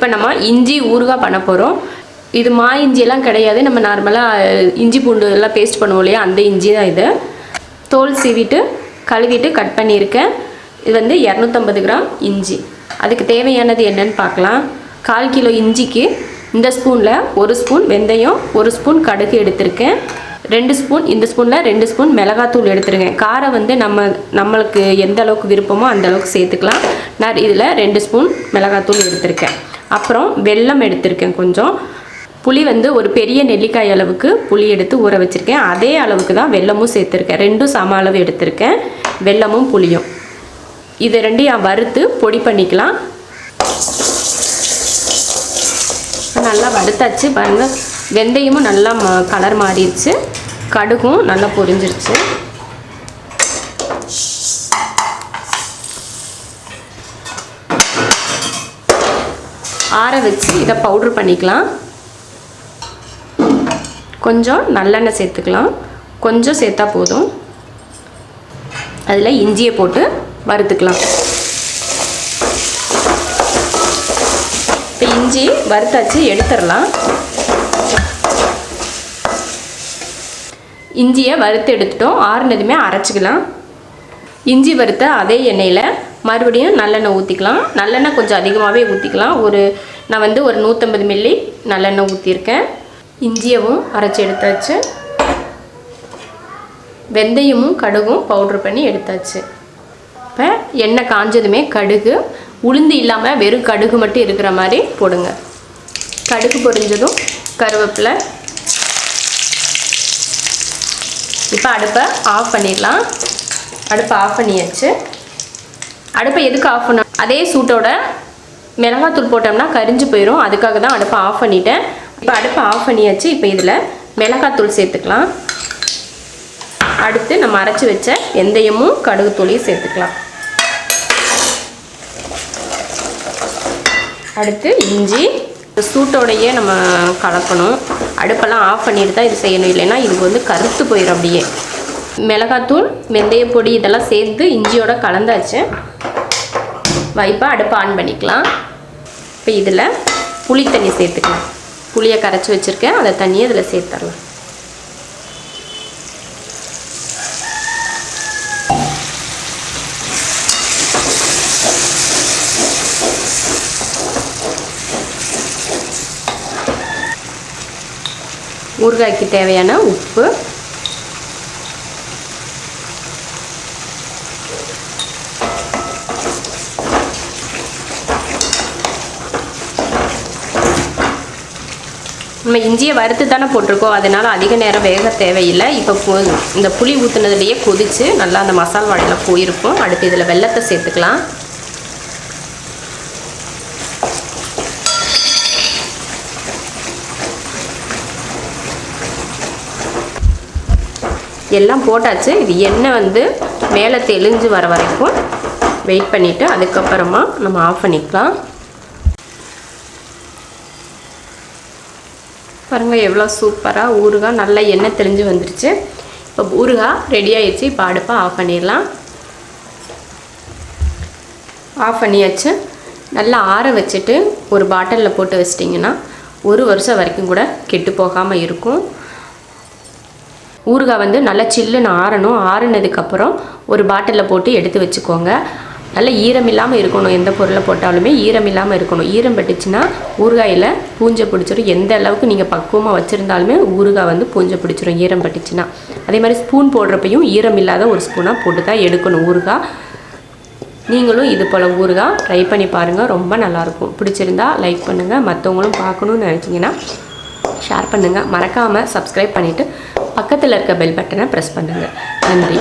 இப்போ நம்ம இஞ்சி ஊறுகாய் பண்ண போகிறோம் இது மா இஞ்சியெல்லாம் கிடையாது. நம்ம நார்மலாக இஞ்சி பூண்டு எல்லாம் பேஸ்ட் பண்ணுவோம் இல்லையா? அந்த இஞ்சி தான் இது. தோல் சீவிட்டு கழுவிட்டு கட் பண்ணியிருக்கேன். இது வந்து இரநூத்தம்பது கிராம் இஞ்சி. அதுக்கு தேவையானது என்னன்னு பார்க்கலாம். கால் கிலோ இஞ்சிக்கு இந்த ஸ்பூனில் ஒரு ஸ்பூன் வெந்தயம் ஒரு ஸ்பூன் கடுகு எடுத்திருக்கேன். ரெண்டு ஸ்பூன் இந்த ஸ்பூனில் ரெண்டு ஸ்பூன் மிளகாத்தூள் எடுத்துருக்கேன். காரம் வந்து நம்ம நம்மளுக்கு எந்த அளவுக்கு விருப்பமோ அந்த அளவுக்கு சேர்த்துக்கலாம். நான் இதில் ரெண்டு ஸ்பூன் மிளகாத்தூள் எடுத்திருக்கேன். அப்புறம் வெல்லம் எடுத்திருக்கேன் கொஞ்சம். புளி வந்து ஒரு பெரிய நெல்லிக்காய் அளவுக்கு புளி எடுத்து ஊற வச்சுருக்கேன். அதே அளவுக்கு தான் வெல்லமும் சேர்த்துருக்கேன். ரெண்டும் சம அளவு எடுத்திருக்கேன். வெல்லமும் புளியும். இது ரெண்டையும் வறுத்து பொடி பண்ணிக்கலாம். நல்லா வறுத்தாச்சு பாருங்கள் வெந்தயமும் நல்லா கலர் மாறிடுச்சு. கடுகும் நல்லா பொரிஞ்சிருச்சு. ஆற வச்சு இதை பவுட்ரு பண்ணிக்கலாம். கொஞ்சம் நல்லெண்ணெய் சேர்த்துக்கலாம். கொஞ்சம் சேர்த்தா போதும். அதில் இஞ்சியை போட்டு வறுத்துக்கலாம். இப்போ இஞ்சி வறுத்தாச்சு எடுத்துடலாம். இஞ்சியை வறுத்து எடுத்துட்டோம். ஆறுனதுமே அரைச்சிக்கலாம். இஞ்சி வறுத்த அதே எண்ணெயில் மறுபடியும் நல்லெண்ணெய் ஊற்றிக்கலாம் நல்லெண்ணெய் கொஞ்சம் அதிகமாகவே ஊற்றிக்கலாம் ஒரு நான் வந்து ஒரு நூற்றம்பது மில்லி நல்லெண்ணெய் ஊற்றிருக்கேன் இஞ்சியவும் அரைச்சி எடுத்தாச்சு. வெந்தயமும் கடுகும் பவுட்ரு பண்ணி எடுத்தாச்சு. இப்போ எண்ணெய் காஞ்சதுமே கடுகு. உளுந்து இல்லாமல் வெறும் கடுகு மட்டும் இருக்கிற மாதிரி போடுங்க. கடுகு பொரிஞ்சதும் கருவேப்பிலை. இப்போ அடுப்பை ஆஃப் பண்ணிடலாம். அடுப்பை ஆஃப் பண்ணியாச்சு. அடுப்பை எதுக்கு ஆஃப் பண்ண அதே சூட்டோட மிளகாத்தூள் போட்டோம்னா கரிஞ்சு போயிடும் அதுக்காக தான் அடுப்பை ஆஃப் பண்ணிட்டேன். இப்போ அடுப்பை ஆஃப் பண்ணியாச்சு. இப்போ இதில் மிளகாத்தூள் சேர்த்துக்கலாம். அடுத்து நம்ம அரைச்சி வச்ச வெந்தயமும் கடுகு தூளையும் சேர்த்துக்கலாம். அடுத்து இஞ்சி. சூட்டோடையே நம்ம கலக்கணும். அடுப்பெல்லாம் ஆஃப் பண்ணிட்டு தான் இது செய்யணும். இல்லைன்னா இது வந்து கருத்து போயிடும் அப்படியே. மிளகாத்தூள் வெந்தய பொடி இதெல்லாம் சேர்த்து இஞ்சியோட கலந்தாச்சு. வைப்பாக அடுப்பை ஆன் பண்ணிக்கலாம். இப்போ இதில் புளி தண்ணி சேர்த்துக்கலாம். புளியை கரைச்சி வச்சுருக்கேன். அதை தண்ணியை இதில் சேர்த்துடலாம். ஊறுகாய்க்கு தேவையான உப்பு நம்ம இஞ்சியை வறுத்து தானே போட்டிருக்கோம். அதனால் அதிக நேரம் வேக தேவையில்லை. இப்போ இந்த புளி ஊற்றுனதுலேயே கொதிச்சு நல்லா அந்த மசால் வாடையில் போயிருக்கும். அடுத்து இதில் வெல்லத்தை சேர்த்துக்கலாம். எல்லாம் போட்டாச்சு. இது எண்ணெய் வந்து மேலே தெளிஞ்சு வர வரைக்கும் வெயிட் பண்ணிவிட்டு அதுக்கப்புறமா நம்ம ஆஃப் பண்ணிக்கலாம். பாருங்கள் எவ்வளோ சூப்பராக ஊறுகாய் நல்லா எண்ணெய் தெளிஞ்சு வந்துருச்சு. இப்போ ஊறுகாய் ரெடி ஆயிடுச்சு. இப்போ அடுப்பை ஆஃப் பண்ணிடலாம். ஆஃப் பண்ணியாச்சு. நல்லா ஆற வச்சுட்டு ஒரு பாட்டிலில் போட்டு வச்சிட்டிங்கன்னா ஒரு வருஷம் வரைக்கும் கூட கெட்டு போகாமல் இருக்கும். ஊறுகாய் வந்து நல்லா சில்லுன்னு ஆறணும். ஆறுனதுக்கப்புறம் ஒரு பாட்டிலில் போட்டு எடுத்து வச்சுக்கோங்க. நல்ல ஈரம் இல்லாமல் இருக்கணும் எந்த பொருளை போட்டாலுமே ஈரம் இல்லாமல் இருக்கணும். ஈரம் பட்டுச்சுன்னா ஊறுகாயில் பூஞ்சை பிடிச்சிரும். எந்த அளவுக்கு நீங்கள் பக்குவமாக வச்சுருந்தாலுமே ஊறுகாய் வந்து பூஞ்சை பிடிச்சிரும் ஈரம் பட்டுச்சுன்னா. அதே மாதிரி ஸ்பூன் போடுறப்பையும் ஈரம் இல்லாத ஒரு ஸ்பூனாக போட்டு தான் எடுக்கணும் ஊறுகாய். நீங்களும் இது போல் ஊறுகாய் ட்ரை பண்ணி பாருங்கள் ரொம்ப நல்லாயிருக்கும். பிடிச்சிருந்தா லைக் பண்ணுங்கள் மற்றவங்களும் பார்க்கணுன்னு நினச்சிங்கன்னா ஷேர் பண்ணுங்கள் மறக்காமல் சப்ஸ்கிரைப் பண்ணிவிட்டு பக்கத்தில் இருக்க பெல் பட்டனை ப்ரெஸ் பண்ணுங்கள் நன்றி.